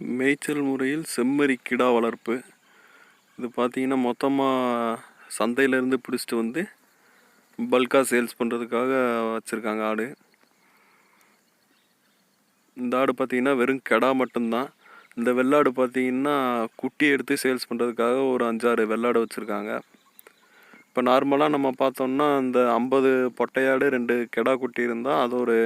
மேய்ச்சல் முறையில் செம்மறி கிடா வளர்ப்பு. இது பார்த்தீங்கன்னா மொத்தமாக சந்தையிலேருந்து பிடிச்சிட்டு வந்து பல்காக சேல்ஸ் பண்ணுறதுக்காக வச்சுருக்காங்க ஆடு. இந்த ஆடு பார்த்தீங்கன்னா வெறும் கிடா மட்டும்தான். இந்த வெள்ளாடு பார்த்தீங்கன்னா குட்டி எடுத்து சேல்ஸ் பண்ணுறதுக்காக ஒரு அஞ்சாறு வெள்ளாடு வச்சுருக்காங்க. இப்போ நார்மலாக நம்ம பார்த்தோம்னா இந்த ஐம்பது பொட்டையாடு ரெண்டு கெடா குட்டி இருந்தால் அது ஒரு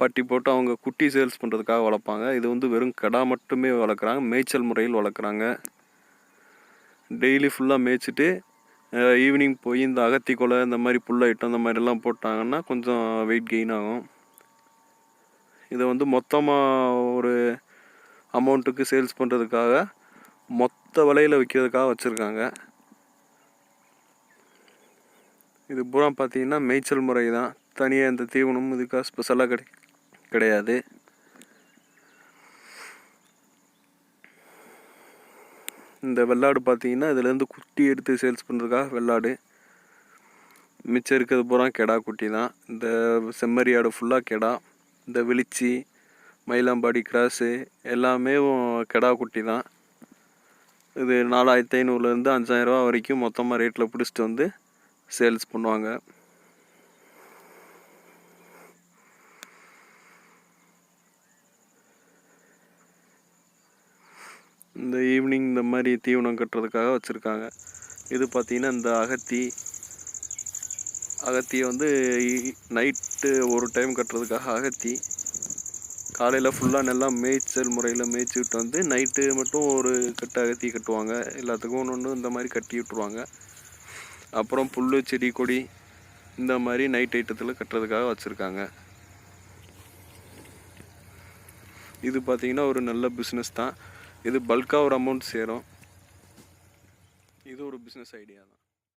பட்டி போட்டு அவங்க குட்டி சேல்ஸ் பண்ணுறதுக்காக வளர்ப்பாங்க. இது வந்து வெறும் கடா மட்டுமே வளர்க்குறாங்க. மேய்ச்சல் முறையில் வளர்க்குறாங்க. டெய்லி ஃபுல்லாக மேய்ச்சிட்டு ஈவினிங் போய் இந்த அகத்தி கொலை இந்த மாதிரி புல் ஐட்டம் இந்த மாதிரிலாம் போட்டாங்கன்னா கொஞ்சம் வெயிட் கெயின் ஆகும். இதை வந்து மொத்தமாக ஒரு அமௌண்ட்டுக்கு சேல்ஸ் பண்ணுறதுக்காக மொத்த விலையில் விற்கிறதுக்காக வச்சுருக்காங்க. இது பூரா பார்த்தீங்கன்னா மேய்ச்சல் முறை தான். தனியாக இந்த தீவனம் இதுக்காக ஸ்பெஷலாக கிடைக்கும் கிடையாது. இந்த வெள்ளாடு பார்த்தீங்கன்னா இதுலேருந்து குட்டி எடுத்து சேல்ஸ் பண்ணுறதுக்காக வெள்ளாடு. மிச்சம் இருக்கிறது பூரா கெடா குட்டி தான். இந்த செம்மறி ஆடு ஃபுல்லாக கெடா. இந்த வெளிச்சி மயிலாம்பாடி கிராஸு எல்லாமே கெடா குட்டி தான். இது நாலாயிரத்தி ஐநூறுலேருந்து அஞ்சாயிரரூவா வரைக்கும் மொத்தமாக ரேட்டில் பிடிச்சிட்டு வந்து சேல்ஸ் பண்ணுவாங்க. இந்த ஈவினிங் இந்த மாதிரி தீவனம் கட்டுறதுக்காக வச்சுருக்காங்க. இது பார்த்திங்கன்னா இந்த அகத்தி அகத்தியை வந்து நைட்டு ஒரு டைம் கட்டுறதுக்காக அகத்தி. காலையில் ஃபுல்லாக நல்லா மேய்ச்சல் முறையில் மேய்ச்சிக்கிட்டு வந்து நைட்டு மட்டும் ஒரு கட்டு அகத்தி கட்டுவாங்க. எல்லாத்துக்கும் ஒன்று ஒன்று இந்த மாதிரி கட்டி விட்ருவாங்க அப்புறம் புல் செடி கொடி இந்த மாதிரி நைட் ஐட்டத்தில் கட்டுறதுக்காக வச்சுருக்காங்க. இது பார்த்திங்கன்னா ஒரு நல்ல பிஸ்னஸ் தான். இது பல்காக ஒரு அமௌண்ட் சேரும். இது ஒரு பிஸ்னஸ் ஐடியா தான்.